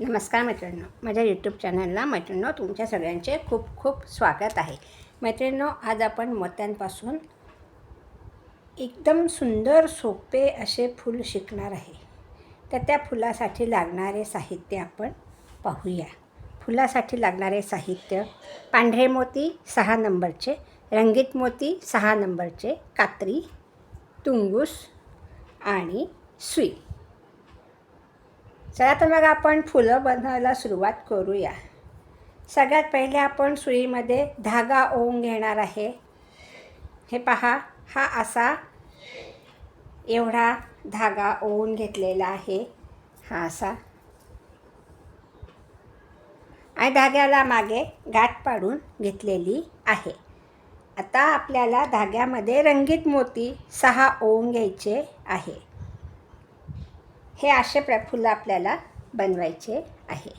नमस्कार मैत्रिणींनो माझ्या यूट्यूब चॅनलला मैत्रिणींनो तुमच्या सगळ्यांचे खूप खूप स्वागत आहे. मैत्रिणींनो आज आपण मोत्यांपासून एकदम सुंदर सोपे असे फूल शिकणार आहे. तर त्या फुलासाठी लागणारे साहित्य आपण पाहूया. फुलासाठी लागणारे साहित्य पांढरे मोती सहा नंबरचे रंगीत मोती सहा नंबरचे कात्री तुंगूस आणि सुई. चला तर मग आपण फुलं बनवायला सुरुवात करूया. सगळ्यात पहिले आपण सुईमध्ये धागा ओवून घेणार आहे. हे पहा हा असा एवढा धागा ओवून घेतलेला आहे. हा असा. आणि धाग्याला मागे गाठ पाडून घेतलेली आहे. आता आपल्याला धाग्यामध्ये रंगीत मोती सहा ओवून घ्यायचे आहे. हे असे प्र फुलं आपल्याला बनवायचे आहे.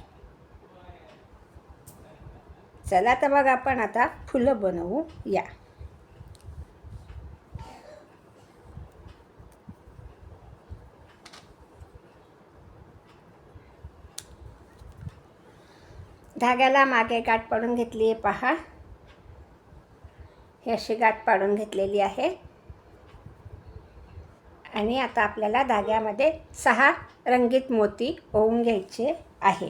चला तर मग आपण आता फुलं बनवू या धाग्याला मागे गाठ पाडून घेतली आहे पहा. ही अशी गाठ पाडून घेतलेली आहे. आणि आता आपल्याला धाग्यामध्ये सहा रंगीत मोती ओवून घ्यायचे आहे.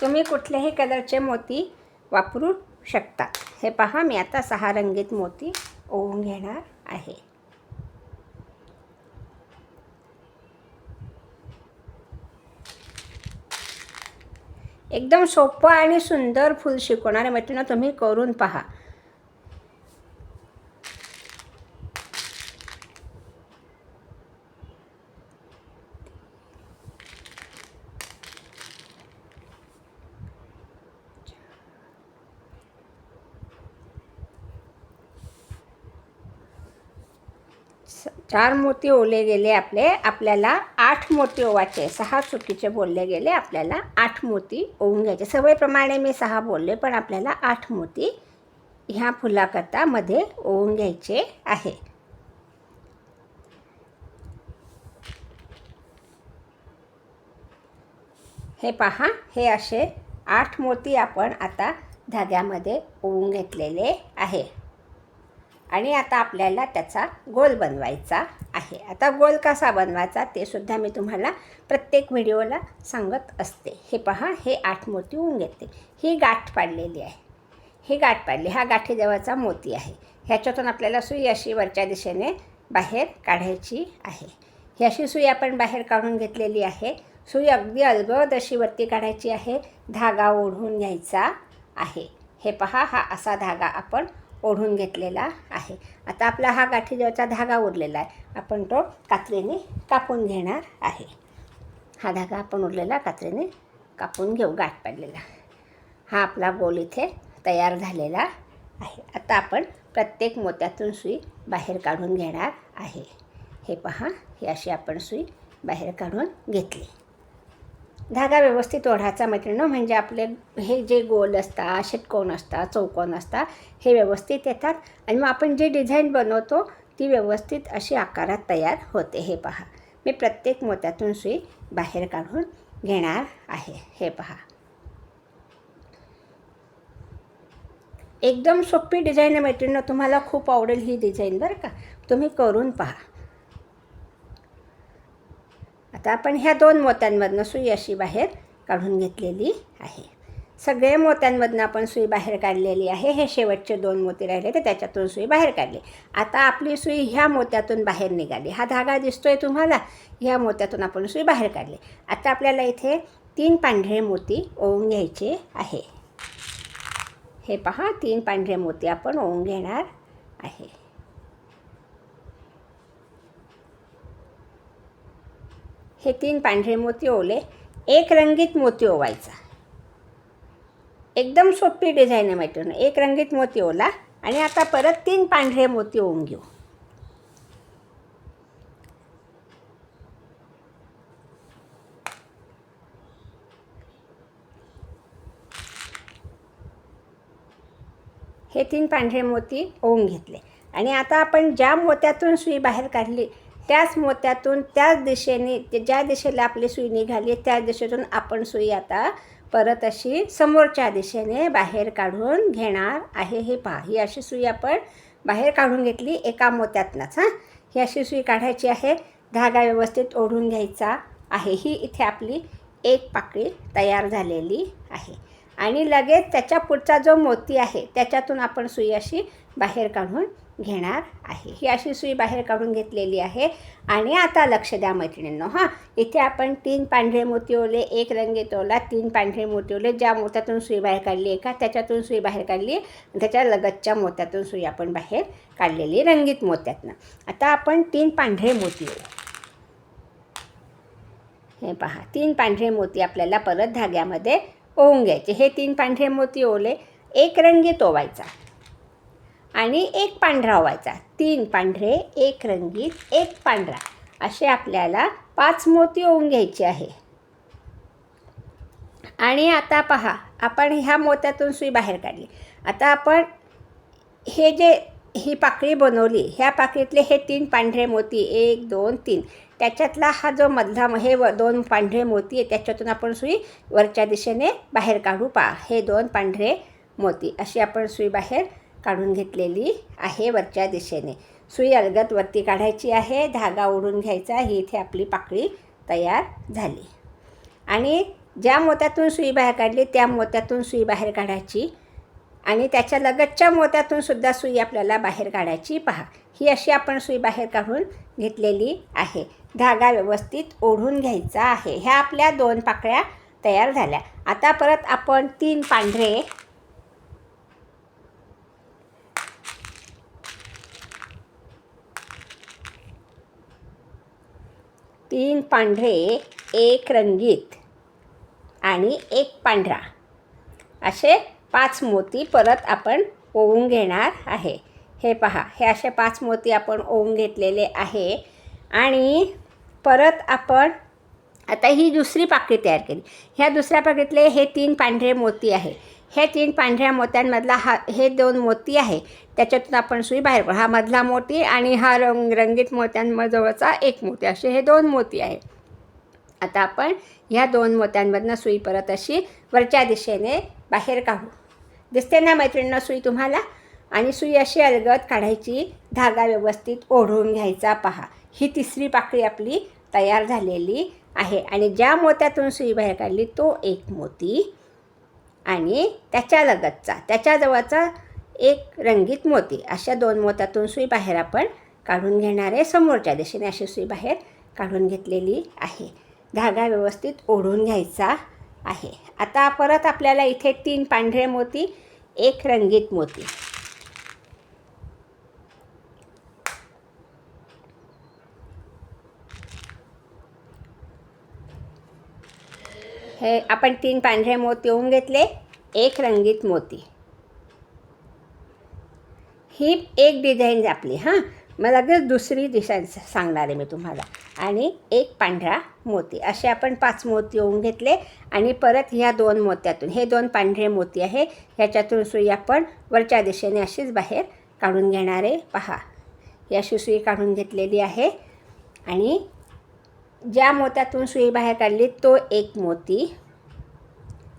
तुम्ही कुठल्याही कलरचे मोती वापरू शकता. हे पहा मी आता सहा रंगीत मोती ओवून घेणार आहे. एकदम सोपं आणि सुंदर फूल शिकवणारे मैत्रिणी तुम्ही करून पहा. चार मोती ओले गेले आपले आपल्याला आठ मोती ओवायचे. सहा चुकीचे बोलले गेले आपल्याला आठ मोती ओवून घ्यायचे. सवयीप्रमाणे मी सहा बोलले पण आपल्याला आठ मोती ह्या फुलाकरता मध्ये ओवून घ्यायचे आहे. हे पहा हे असे आठ मोती आपण आता धाग्यामध्ये ओवून घेतलेले आहे. आणि आता आपल्याला त्याचा गोल बनवायचा आहे. आता गोल कसा बनवायचा ते सुद्धा मी तुम्हाला प्रत्येक व्हिडिओला सांगत असते. हे पहा हे आठ मोती होऊन घेते ही गाठ पाडलेली आहे. ही गाठ पाडली. हा गाठीदेवाचा मोती आहे. ह्याच्यातून आपल्याला सुई अशी वरच्या दिशेने बाहेर काढायची आहे. ही अशी सुई आपण बाहेर काढून घेतलेली आहे. सुई अगदी अलगद अशी वरती काढायची आहे. धागा ओढून घ्यायचा आहे. हे पहा हा असा धागा आपण ओढून घेतलेला आहे. आता आपला हा गाठीजवळचा धागा उरलेला आहे. आपण तो कात्रीने कापून घेणार आहे. हा धागा आपण उरलेला कात्रीने कापून घेऊ. गाठ पाडलेला. हा आपला गोल इथे तयार झालेला आहे. आता आपण प्रत्येक मोत्यातून सुई बाहेर काढून घेणार आहे. हे पहा ही अशी आपण सुई बाहेर काढून घेतली. धागा व्यवस्थित ओढायचा मैत्रिणी म्हणजे आपले हे जे गोल असतात षटकोन असतात चौकोन असतात हे व्यवस्थित येतात. आणि मग आपण जे डिझाईन बनवतो ती व्यवस्थित अशी आकारात तयार होते. हे पहा. मी प्रत्येक मोत्यातून सुई बाहेर काढून घेणार आहे. हे पहा. एकदम सोपी डिझाईन आहे मैत्रिणी तुम्हाला खूप आवडेल ही डिझाईन बरं का? तुम्ही करून पहा. आता आपण ह्या दोन मोत्यांमधनं सुई अशी बाहेर काढून घेतलेली आहे. सगळे मोत्यांमधनं आपण सुई बाहेर काढलेली आहे. हे शेवटचे दोन मोती राहिले तर त्याच्यातून सुई बाहेर काढली. आता आपली सुई ह्या मोत्यातून बाहेर निघाली. हा धागा दिसतोय तुम्हाला? ह्या मोत्यातून आपण सुई बाहेर काढली. आता आपल्याला इथे तीन पांढरे मोती ओवून घ्यायचे आहे. हे पहा तीन पांढरे मोती आपण ओवून घेणार आहे. हे तीन पांढरे मोती ओले एक रंगीत मोती ओवायचा. एकदम सोपी डिझाईन आहे मैत्रिणी. एक रंगीत मोती ओला आणि आता परत तीन पांढरे मोती ओवून घेऊ. हे तीन पांढरे मोती ओवून घेतले. आणि आता आपण ज्या मोत्यातून सुई बाहेर काढली त्याच मोत्यातून त्याच दिशेने ते ज्या दिशेला आपली सुई निघाली त्या दिशेतून आपण सुई आता परत अशी समोरच्या दिशेने बाहेर काढून घेणार आहे. हे पहा ही अशी सुई आपण बाहेर काढून घेतली एका मोत्यातनंच हां. ही अशी सुई काढायची आहे धागा व्यवस्थित ओढून घ्यायचा आहे. ही इथे आपली एक पाकळी तयार झालेली आहे. आणि लगेच त्याच्या पुढचा जो मोती आहे त्याच्यातून आपण सुई अशी बाहेर काढून घेणार आहे. ही अशी सुई बाहेर काढून घेतलेली आहे. आणि आता लक्ष द्या मैत्रिणींनो हां. इथे आपण तीन पांढरे मोती ओले एक रंगीत ओला तीन पांढरे मोती ओले ज्या मोत्यातून सुई बाहेर काढली एका त्याच्यातून सुई बाहेर काढली आणि त्याच्या लगतच्या मोत्यातून सुई आपण बाहेर काढलेली रंगीत मोत्यातनं. आता आपण तीन पांढरे मोती ओले. हे पहा तीन पांढरे मोती आपल्याला परत धाग्यामध्ये ओवून घ्यायचे. हे तीन पांढरे मोती ओले एक रंगीत ओवायचा. आणि एक पांढरा ओवायचा. तीन पांढरे एक रंगीत एक पांढरा. असे आपल्याला पाच मोती होऊन घ्यायचे आहे. आणि आता पहा आपण ह्या मोत्यातून सुई बाहेर काढली. आता आपण हे जे ही पाकळी बनवली ह्या पाकळीतले हे तीन पांढरे मोती एक दोन तीन. त्याच्यातला हा जो मधला हे व दोन पांढरे मोती आहे त्याच्यातून आपण सुई वरच्या दिशेने बाहेर काढू पहा. हे दोन पांढरे मोती. अशी आपण सुई बाहेर काढून घेतलेली आहे वरच्या दिशेने. सुई अलगत वरती काढायची आहे धागा ओढून घ्यायचा ही इथे आपली पाकळी तयार झाली. आणि ज्या मोत्यातून सुई बाहेर काढली त्या मोत्यातून सुई बाहेर काढायची. आणि त्याच्या लगतच्या मोत्यातून सुद्धा सुई आपल्याला बाहेर काढायची. पहा ही अशी आपण सुई बाहेर काढून घेतलेली आहे. धागा व्यवस्थित ओढून घ्यायचा आहे. ह्या आपल्या दोन पाकळ्या तयार झाल्या. आता परत आपण तीन पांढरे तीन पांढरे एक रंगीत आणि एक पांढरा. असे पाच मोती परत आपण ओवून घेणार आहे. हे पहा हे असे पाच मोती आपण ओवून घेतलेले आहे. आणि परत आपण आता ही दुसरी पाकळी तयार केली. ह्या दुसऱ्या पाकळीतले हे तीन पांढरे मोती आहे. हे तीन पांढऱ्या मोत्यांमधला हा हे दोन मोती आहे. त्याच्यातून आपण सुई बाहेर पडू हा मधला मोती आणि हा रंग रंगीत मोत्यांजवळचा एक मोती. असे हे दोन मोती आहे आता आपण ह्या दोन मोत्यांमधनं सुई परत अशी वरच्या दिशेने बाहेर काढू. दिसते ना मैत्रिणींना सुई तुम्हाला? आणि सुई अशी अलगद काढायची धागा व्यवस्थित ओढून घ्यायचा. पहा ही तिसरी पाकळी आपली तयार झालेली आहे. आणि ज्या मोत्यातून सुई बाहेर काढली तो एक मोती आणि त्याच्या लगतचा त्याच्याजवळचा एक रंगीत मोती. अशा दोन मोत्यातून सुई बाहेर आपण काढून घेणार आहे. समोरच्या दिशेने अशी सुई बाहेर काढून घेतलेली आहे. धागा व्यवस्थित ओढून घ्यायचा आहे. आता परत आपल्याला इथे तीन पांढरे मोती एक रंगीत मोती. हे आपण तीन पांढरे मोती होऊन घेतले. एक रंगीत मोती. ही एक डिझाईन आपली हां? मग लगेच दुसरी डिझाईन सांगणार आहे मी तुम्हाला. आणि एक पांढरा मोती. असे आपण पाच मोती होऊन घेतले. आणि परत ह्या दोन मोत्यातून हे दोन पांढरे मोती आहे. ह्याच्यातून सुई आपण वरच्या दिशेने अशीच बाहेर काढून घेणार आहे. पहा ही अशी सुई काढून घेतलेली आहे. आणि ज्या मोत्यातून सुई बाहेर काढली तो एक मोती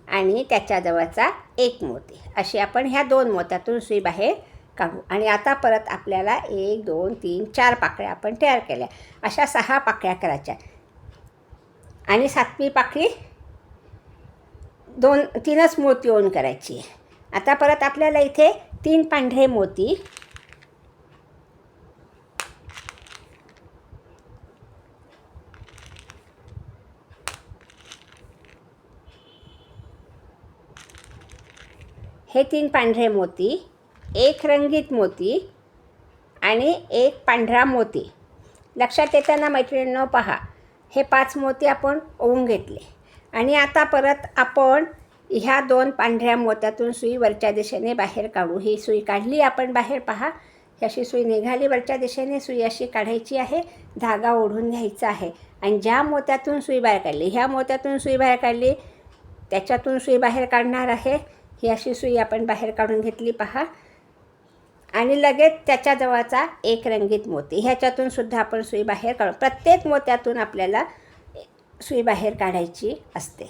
आणि त्याच्याजवळचा एक मोती. अशी आपण ह्या दोन मोत्यातून सुई बाहेर काढू. आणि आता परत आपल्याला एक दोन तीन चार पाकळ्या आपण तयार केल्या. अशा सहा पाकळ्या करायच्या. आणि सातवी पाकळी दोन तीनच मोती ओन करायची. आहे आता परत आपल्याला इथे तीन पांढरे मोती हे तीन पांढरे मोती एक रंगीत मोती आणि एक पांढरा मोती. लक्षात येताना मैत्रिणींनो पहा हे पाच मोती आपण ओवून घेतले. आणि आता परत आपण ह्या दोन पांढऱ्या मोत्यातून सुई वरच्या दिशेने बाहेर काढू. ही सुई काढली आपण बाहेर पहा. अशी सुई निघाली वरच्या दिशेने सुई अशी काढायची आहे. धागा ओढून घ्यायचा आहे. आणि ज्या मोत्यातून सुई बाहेर काढली ह्या मोत्यातून सुई बाहेर काढली त्याच्यातून सुई बाहेर काढणार आहे. ही अशी सुई आपण बाहेर काढून घेतली पहा. आणि लगेच त्याच्याजवळचा एक रंगीत मोती. ह्याच्यातून सुद्धा आपण सुई बाहेर काढू. प्रत्येक मोत्यातून आपल्याला सुई बाहेर काढायची असते.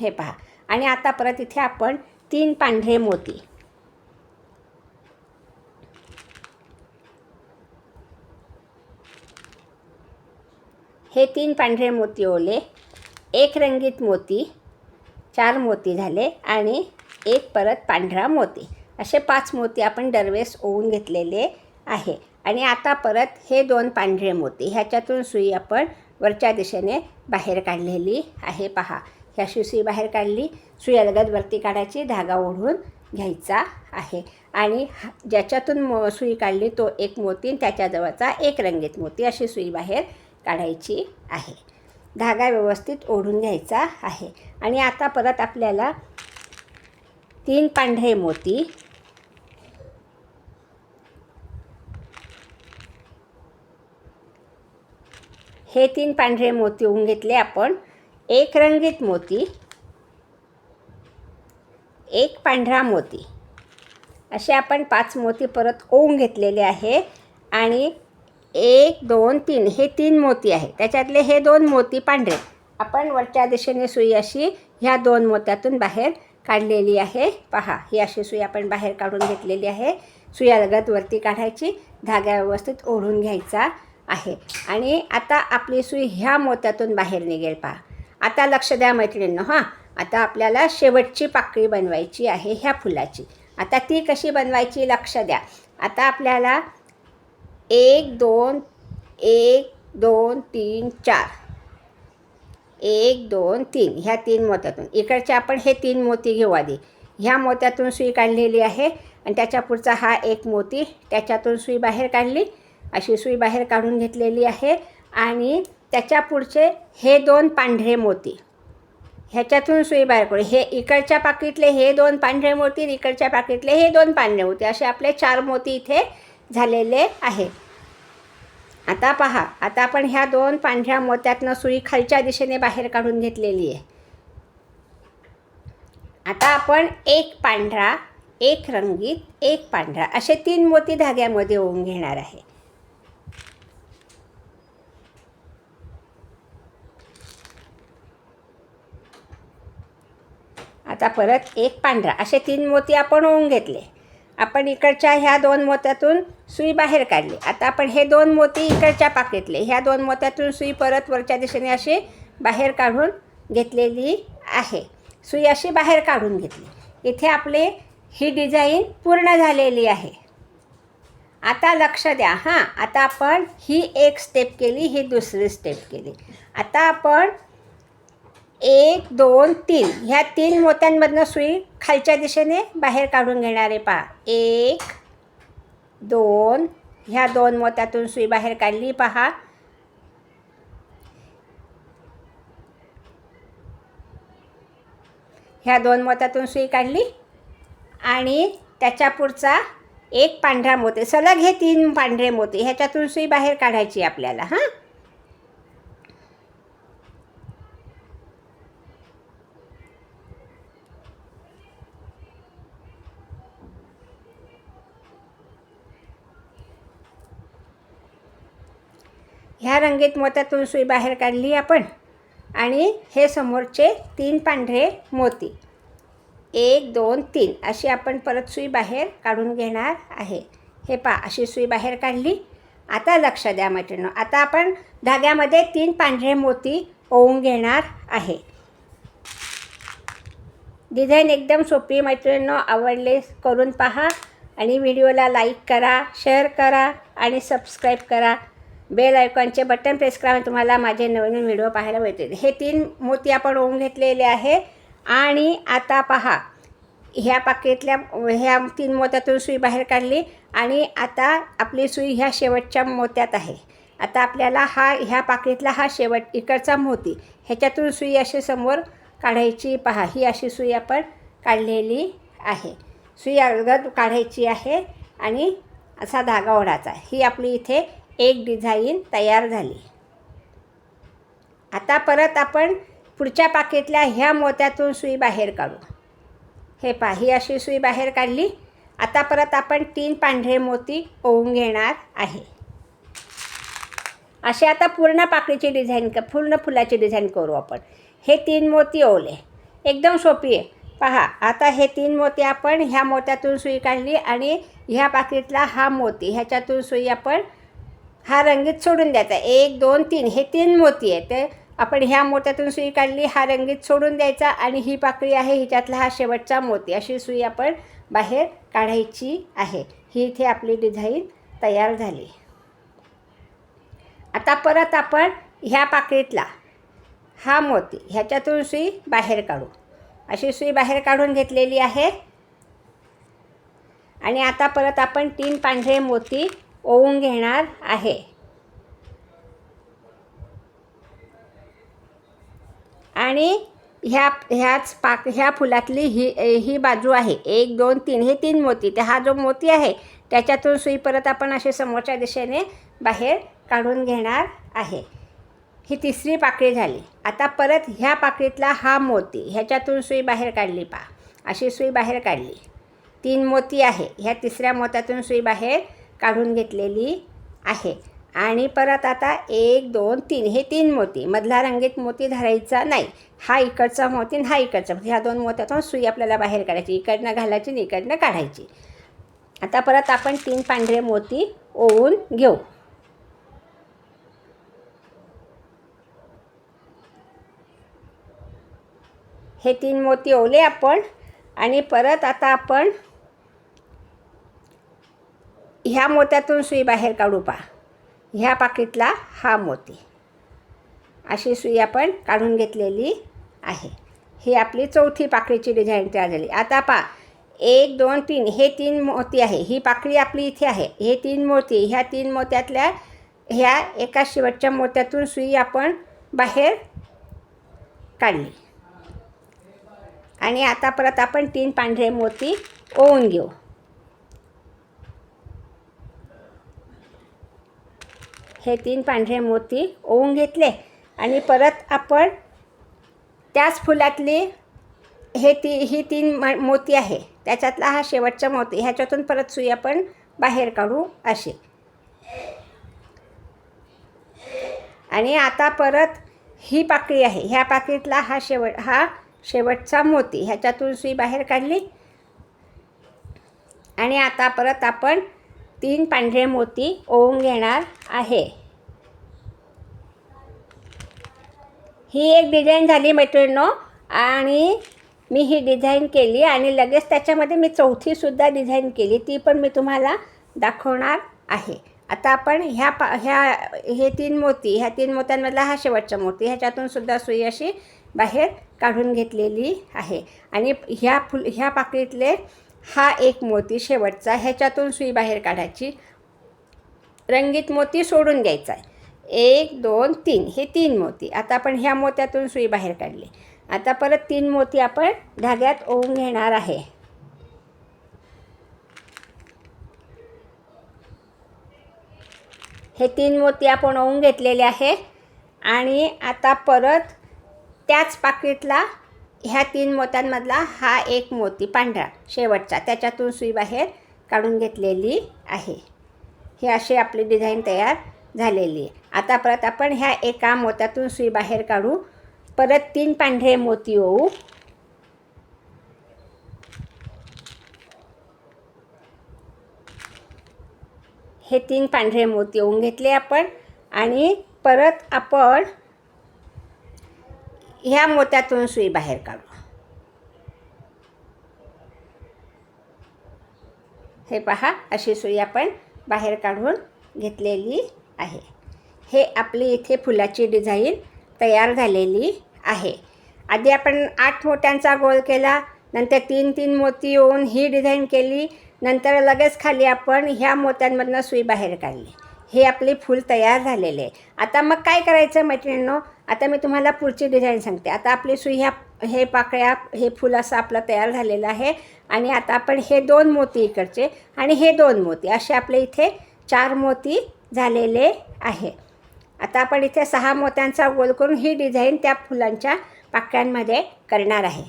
हे पहा. आणि आता परत इथे आपण तीन पांढरे मोती. हे तीन पांढरे मोती ओले. एक रंगीत मोती. चार मोती झाले. आणि एक परत पांढरा मोती. असे पाच मोती आपण दरवेळेस ओवून घेतलेले आहे. आणि आता परत हे दोन पांढरे मोती ह्याच्यातून सुई आपण वरच्या दिशेने बाहेर काढलेली आहे. पहा ह्याशी सुई बाहेर काढली सुई अलगद वरती काढायची धागा ओढून घ्यायचा आहे. आणि ज्याच्यातून मो सुई काढली तो एक मोती त्याच्याजवळचा एक रंगीत मोती अशी सुई बाहेर काढायची आहे. धागा व्यवस्थित ओढून घ्यायचा आहे. आणि आता परत आपल्याला तीन पांढरे मोती. हे तीन पांढरे मोती होऊन घेतले आपण. एक रंगीत मोती. एक पांढरा मोती. असे आपण पाच मोती परत ओवून घेतलेले आहे. आणि एक दोन तीन हे तीन मोती आहे त्याच्यातले हे दोन मोती पांढरे. आपण वरच्या दिशेने सुई अशी ह्या दोन मोत्यातून बाहेर काढलेली आहे. पहा ही अशी सुई आपण बाहेर काढून घेतलेली आहे. सुई लगत वरती काढायची धागा व्यवस्थित ओढून घ्यायचा आहे. आणि आता आपली सुई ह्या मोत्यातून बाहेर निघेल पहा. आता लक्ष द्या मैत्रिणींनो हां. आता आपल्याला शेवटची पाकळी बनवायची आहे ह्या फुलाची. आता ती कशी बनवायची लक्ष द्या. आता आपल्याला एक दोन एक दोन तीन चार. एक दोन तीन. ह्या तीन मोत्यातून. इकडचे आपण हे तीन मोती घेऊ आधी. ह्या मोत्यातून सुई काढलेली आहे आणि त्याच्या पुढचा हा एक मोती त्याच्यातून सुई बाहेर काढली. अशी सुई बाहेर काढून घेतलेली आहे आणि त्याच्या पुढचे हे दोन पांढरे मोती. ह्याच्यातून सुई बाहेर काढू. हे इकडच्या पाकिटले हे दोन पांढरे मोती आणि इकडच्या पाकिटले हे दोन पांढरे मोती. असे आपले चार मोती इथे झालेले आहे. आता पहा आता आपण ह्या दोन पांढऱ्या मोत्यातनं सुई खालच्या दिशेने बाहेर काढून घेतलेली आहे. आता आपण एक पांढरा एक रंगीत एक पांढरा असे तीन मोती धाग्यामध्ये ओवून घेणार आहे. आता परत एक पांढरा असे तीन मोती आपण ओवून घेतले. आपण इकडच्या ह्या दोन मोत्यातून सुई बाहेर काढली. आता आपण हे दोन मोती इकडच्या पाकीतले ह्या दोन मोत्यातून सुई परत वरच्या दिशेने अशी बाहेर काढून घेतलेली आहे. सुई अशी बाहेर काढून घेतली. इथे आपले ही डिझाईन पूर्ण झालेली आहे. आता लक्ष द्या. हां आता आपण ही एक स्टेप केली ही दुसरी स्टेप केली. आता आपण एक दोन तीन. ह्या तीन मोत्यांमधनं सुई खालच्या दिशेने बाहेर काढून घेणारे पहा. एक दोन. ह्या दोन मोत्यातून सुई बाहेर काढली पहा. ह्या दोन मोत्यातून सुई काढली आणि त्याच्या पुढचा एक पांढरा मोती. सलग हे तीन पांढरे मोती. ह्याच्यातून सुई बाहेर काढायची आपल्याला हां? ह्या रंगीत मोत्यातून सुई बाहेर काढली आपण. आणि हे समोरचे तीन पांढरे मोती. एक दोन तीन. अशी आपण परत सुई बाहेर काढून घेणार आहे. हे पा अशी सुई बाहेर काढली. आता लक्ष द्या मैत्रिणी आता आपण धाग्यामध्ये तीन पांढरे मोती ओवून घेणार आहे. डिझाईन एकदम सोपी मैत्रिणींनो. आवडले करून पहा. आणि व्हिडिओला लाईक करा शेअर करा आणि सबस्क्राईब करा. बेल आयकॉनचे बटन प्रेस करा तुम्हाला माझे नवीन व्हिडिओ पाहायला मिळतील. हे तीन मोती आपण ओवून घेतलेले आहे. आणि आता पहा ह्या पाकीतल्या ह्या तीन मोत्यातून सुई बाहेर काढली आणि आता आपली सुई ह्या शेवटच्या मोत्यात आहे. आता आपल्याला हा ह्या पाकीतला हा शेवट इकडचा मोती ह्याच्यातून सुई अशी समोर काढायची. पहा ही अशी सुई आपण काढलेली आहे. सुई अलगद काढायची आहे आणि असा धागा ओढायचा ही आपली इथे एक डिझाईन तयार झाली. आता परत आपण पुढच्या पाकीतल्या ह्या मोत्यातून सुई बाहेर काढू. हे पहा ही अशी सुई बाहेर काढली. आता परत आपण तीन पांढरे मोती ओवून घेणार आहे. असे आता पूर्ण पाकळीची डिझाईन क पूर्ण फुलाची डिझाईन करू आपण. हे तीन मोती ओवले. एकदम सोपी आहे. पहा आता हे तीन मोती आपण ह्या मोत्यातून सुई काढली आणि ह्या पाकळीतला हा मोती ह्याच्यातून सुई आपण हा रंगीत सोडून द्यायचा. एक दोन तीन हे तीन मोती आहे ते आपण ह्या मोत्यातून सुई काढली हा रंगीत सोडून द्यायचा आणि ही पाकळी आहे हिच्यातला हा शेवटचा मोती. अशी सुई आपण बाहेर काढायची आहे. ही इथे आपली डिझाईन तयार झाली. आता परत आपण ह्या पाकळीतला हा मोती ह्याच्यातून सुई बाहेर काढू. अशी सुई बाहेर काढून घेतलेली आहे. आणि आता परत आपण तीन पांढरे मोती ओवून घेणार आहे. आणि ह्या ह्याच पाक ह्या फुलातली ही ही बाजू आहे. एक दोन तीन हे तीन मोती. तर हा जो मोती आहे त्याच्यातून सुई परत आपण असे समोरच्या दिशेने बाहेर काढून घेणार आहे. ही तिसरी पाकळी झाली. आता परत ह्या पाकळीतला हा मोती ह्याच्यातून सुई बाहेर काढली पा अशी सुई बाहेर काढली. तीन मोती आहे. ह्या तिसऱ्या मोत्यातून सुई बाहेर काढून घेतलेली आहे. आणि परत आता एक दोन तीन हे तीन मोती. मधला रंगीत मोती धरायचा नाही. हा इकडचा मोती हा इकडचा ह्या दोन मोत्यातून सुई आपल्याला बाहेर काढायची. इकडनं घालायची आणि इकडनं काढायची. आता परत आपण तीन पांढरे मोती ओवून घेऊ. हे तीन मोती ओवले आपण. आणि परत आता आपण ह्या मोत्यातून सुई बाहेर काढू पा. ह्या पाकिटला हा मोती. अशी सुई आपण काढून घेतलेली आहे. ही आपली चौथी पाकळीची डिझाईन तयार झाली. आता पा एक दोन तीन हे तीन मोती आहे. ही पाकळी आपली इथे आहे. हे तीन मोती ह्या तीन मोत्यातल्या ह्या एका शेवटच्या मोत्यातून सुई आपण बाहेर काढली. आणि आता परत आपण तीन पांढरे मोती ओवून घेऊ. हे तीन पांढरे मोती ओवून घेतले. आणि परत आपण त्याच फुलातली हे ती ही तीन म मोती आहे. त्याच्यातला हा शेवटचा मोती ह्याच्यातून परत सुई आपण बाहेर काढू असे आणि आता परत ही पाकळी आहे. ह्या पाकळीतला हा शेवट हा शेवटचा मोती ह्याच्यातून सुई बाहेर काढली. आणि आता परत आपण तीन पांढरे मोती ओवून घेणार आहे. ही एक डिझाईन झाली मैत्रिणींनो आणि मी ही डिझाईन केली आणि लगेच त्याच्यामध्ये मी चौथीसुद्धा डिझाईन केली. ती पण मी तुम्हाला दाखवणार आहे. आता आपण ह्या पा ह्या हे तीन मोती ह्या तीन मोत्यांमधला हा शेवटचा मोती ह्याच्यातून सुद्धा सुई अशी बाहेर काढून घेतलेली आहे. आणि ह्या फुल ह्या पाकळीतले हा एक मोती शेवटचा ह्याच्यातून सुई बाहेर काढायची. रंगीत मोती सोडून द्यायचा आहे. एक दोन तीन. हे तीन मोती. आता आपण ह्या मोत्यातून सुई बाहेर काढली. आता परत तीन मोती आपण धाग्यात ओवून घेणार आहे. हे तीन मोती आपण ओवून घेतलेले आहे आणि आता परत त्याच पाकिटला ह्या तीन मोत्यांमधला हा एक मोती पांढरा शेवटचा. त्याच्यातून सुई बाहेर काढून घेतलेली आहे. हे अशी आपली डिझाईन तयार झालेली आहे. आता परत आपण ह्या एका मोत्यातून सुई बाहेर काढू. परत तीन पांढरे मोती होऊ. हे तीन पांढरे मोती ओवून घेतले आपण. आणि परत आपण ह्या मोत्यातून सुई बाहेर काढू. हे पहा अशी सुई आपण बाहेर काढून घेतलेली आहे. हे आपली इथे फुलाची डिझाईन तयार झालेली आहे. आधी आपण आठ मोत्यांचा गोल केला नंतर तीन तीन मोती येऊन ही डिझाईन केली नंतर लगेच खाली आपण ह्या मोत्यांमधनं सुई बाहेर काढली. हे आपले फूल तयार झालेले आहे. आता मग काय करायचं मैत्रिणींनो? आता मी तुम्हाला पुढची डिझाईन सांगते. आता आपली सुई ह्या हे पाकळ्या हे फूल असं आपलं तयार झालेलं आहे. आणि आता आपण हे दोन मोती इकडचे आणि हे दोन मोती. असे आपले इथे चार मोती झालेले आहे. आता आपण इथे सहा मोत्यांचा गोल करून ही डिझाईन त्या फुलांच्या पाकळ्यांमध्ये करणार आहे.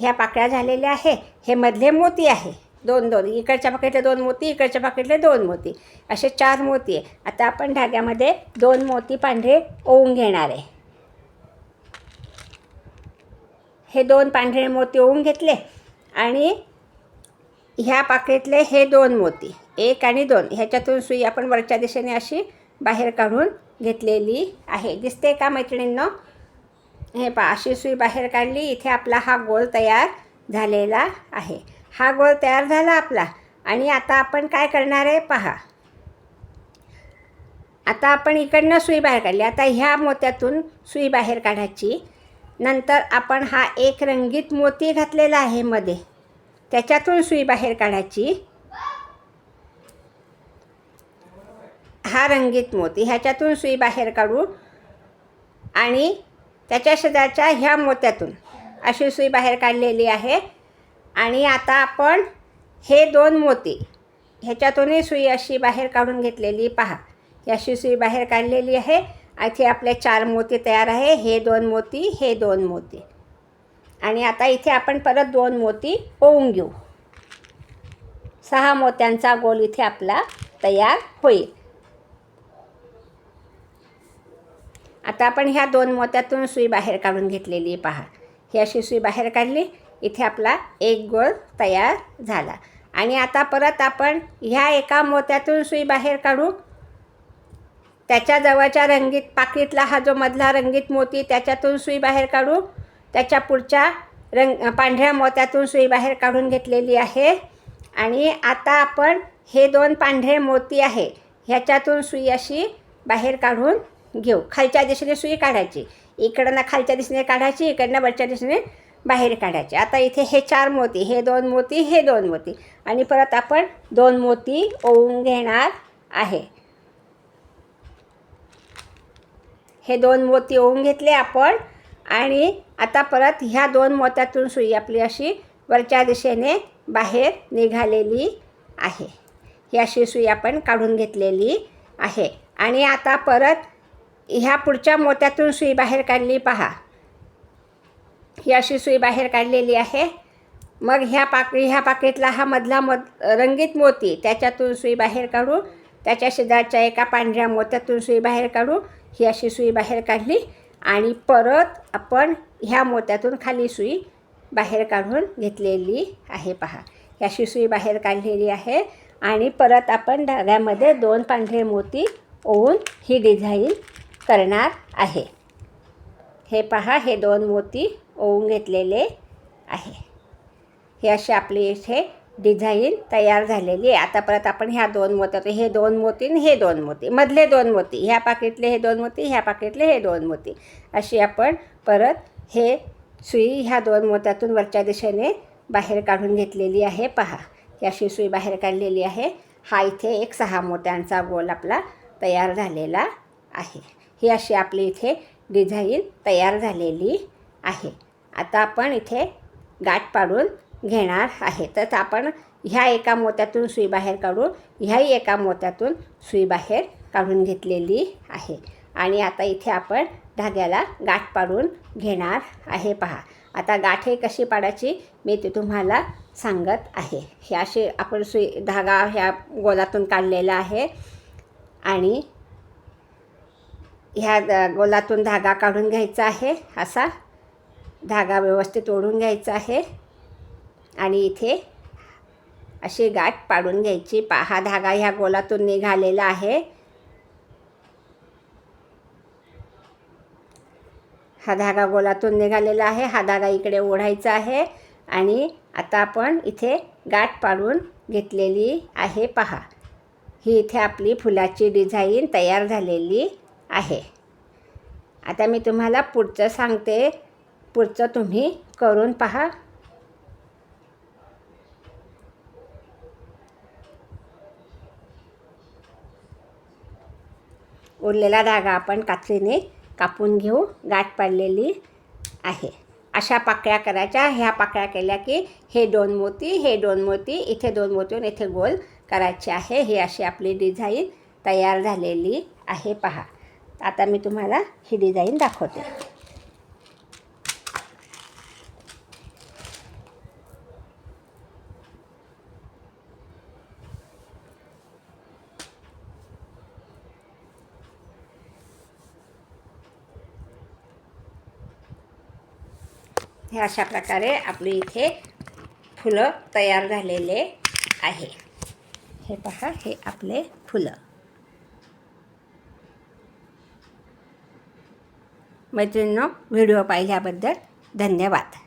ह्या पाकळ्या झालेल्या आहे. हे मधले मोती आहे. दोन दोन. इकडच्या पाकिटले दोन मोती इकडच्या पाकिटले दोन मोती. असे चार मोती आहे. आता आपण धाग्यामध्ये दोन मोती पांढरे ओवून घेणार आहे. हे दोन पांढरे मोती ओवून घेतले आणि ह्या पाकिटले हे दोन मोती. एक आणि दोन. ह्याच्यातून सुई आपण वरच्या दिशेने अशी बाहेर काढून घेतलेली आहे. दिसते का मैत्रिणींनो? हे पा अशी सुई बाहेर काढली. इथे आपला हा गोल तयार झालेला आहे. हा गोळ तयार झाला आपला. आणि आता आपण काय करणार आहे? पहा. आता आपण इकडनं सुई बाहेर काढली. आता ह्या मोत्यातून सुई बाहेर काढायची. नंतर आपण हा एक रंगीत मोती घातलेला आहे मध्ये. त्याच्यातून सुई बाहेर काढायची. हा रंगीत मोती. ह्याच्यातून सुई बाहेर काढू. आणि त्याच्या शेजारच्या ह्या मोत्यातून अशी सुई बाहेर काढलेली आहे. आणि आता आपण हे दोन मोती ह्याच्यातूनही सुई अशी बाहेर काढून घेतलेली पहा. ही अशी सुई बाहेर काढलेली आहे इथे आपले चार मोती तयार आहे. हे दोन मोती हे दोन मोती. आणि आता इथे आपण परत दोन मोती ओवून घेऊ. सहा मोत्यांचा गोल इथे आपला तयार होईल. आता आपण ह्या दोन मोत्यातून सुई बाहेर काढून घेतलेली पहा. ही अशी सुई बाहेर काढली. इथे आपला एक गोल तयार झाला. आणि आता परत आपण ह्या एका मोत्यातून सुई बाहेर काढू. त्याच्या जवळच्या रंगीत पाकिटला हा जो मधला रंगीत मोती त्याच्यातून सुई बाहेर काढू. त्याच्या पुढच्या रंग पांढऱ्या मोत्यातून सुई बाहेर काढून घेतलेली आहे. आणि आता आपण हे दोन पांढरे मोती आहे ह्याच्यातून सुई अशी बाहेर काढून घेऊ. खालच्या दिशेने सुई काढायची. इकडनं खालच्या दिशेने काढायची इकडनं वरच्या दिशेने बाहेर काढायचे. आता इथे हे चार मोती हे दोन मोती हे दोन मोती. आणि परत आपण दोन मोती ओवून घेणार आहे. हे दोन मोती ओवून घेतले आपण. आणि आता परत ह्या दोन मोत्यातून सुई आपली अशी वरच्या दिशेने बाहेर निघालेली आहे. ही अशी सुई आपण काढून घेतलेली आहे. आणि आता परत ह्या पुढच्या मोत्यातून सुई बाहेर काढली पहा. ही अशी सुई बाहेर काढलेली आहे. मग ह्या पाक ह्या पाकळीतला हा मधला मध रंगीत मोती त्याच्यातून सुई बाहेर काढू. त्याच्या शेजारच्या एका पांढऱ्या मोत्यातून सुई बाहेर काढू. ही अशी सुई बाहेर काढली आणि परत आपण ह्या मोत्यातून खाली सुई बाहेर काढून घेतलेली आहे पहा. ही अशी सुई बाहेर काढलेली आहे आणि परत आपण धाग्यामध्ये दोन पांढरे मोती ओवून ही डिझाईन करणार आहे. हे पहा हे दोन मोती ओवून घेतलेले आहे. हे असे आपली इथे डिझाईन तयार झालेली आहे. आता परत आपण ह्या दोन मोत्यात हे दोन मोती आणि हे दोन मोती. मधले दोन मोती ह्या पाकिटले हे दोन मोती ह्या पाकिटले हे दोन मोती. अशी आपण परत हे सुई ह्या दोन मोत्यातून वरच्या दिशेने बाहेर काढून घेतलेली आहे. पहा ही अशी सुई बाहेर काढलेली आहे. हा इथे एक सहा मोत्यांचा गोल आपला तयार झालेला आहे. ही अशी आपली इथे डिझाईन तयार झालेली आहे. आता आपण इथे गाठ पाडून घेणार आहे. तर आपण ह्या एका मोत्यातून सुई बाहेर काढू. ह्याही एका मोत्यातून सुई बाहेर काढून घेतलेली आहे. आणि आता इथे आपण धाग्याला गाठ पाडून घेणार आहे. पहा आता गाठ हे कशी पाडायची मी ते तुम्हाला सांगत आहे. हे असे आपण सुई धागा ह्या गोलातून काढलेला आहे. आणि ह्या द- गोलातून धागा काढून घ्यायचा आहे असा धागा व्यवस्थित ओढून घ्यायचा आहे. आणि इथे अशी गाठ पाडून घ्यायची. पा हा धागा ह्या गोलातून निघालेला आहे. हा धागा गोलातून निघालेला आहे. हा धागा इकडे ओढायचा आहे. आणि आता आपण इथे गाठ पाडून घेतलेली आहे. पहा ही इथे आपली फुलाची डिझाईन तयार झालेली आहे. आता मी तुम्हाला पुढचं सांगते. पुढचं तुम्ही करून पहा. उरलेला धागा आपण कात्रीने कापून घेऊ. गाठ पडलेली आहे. अशा पाकळ्या करायच्या. ह्या पाकळ्या केल्या की हे दोन मोती हे दोन मोती इथे दोन मोती इथे गोल करायचे आहे. ही अशी आपली डिझाईन तयार झालेली आहे. पहा. आता मी तुम्हाला ही डिझाईन दाखवते. हे अशा प्रकारे आपली इथे फुलं तयार झालेले आहे. हे पहा हे आपले फुलं. मैत्रिणींनो व्हिडिओ पाहिल्याबद्दल धन्यवाद.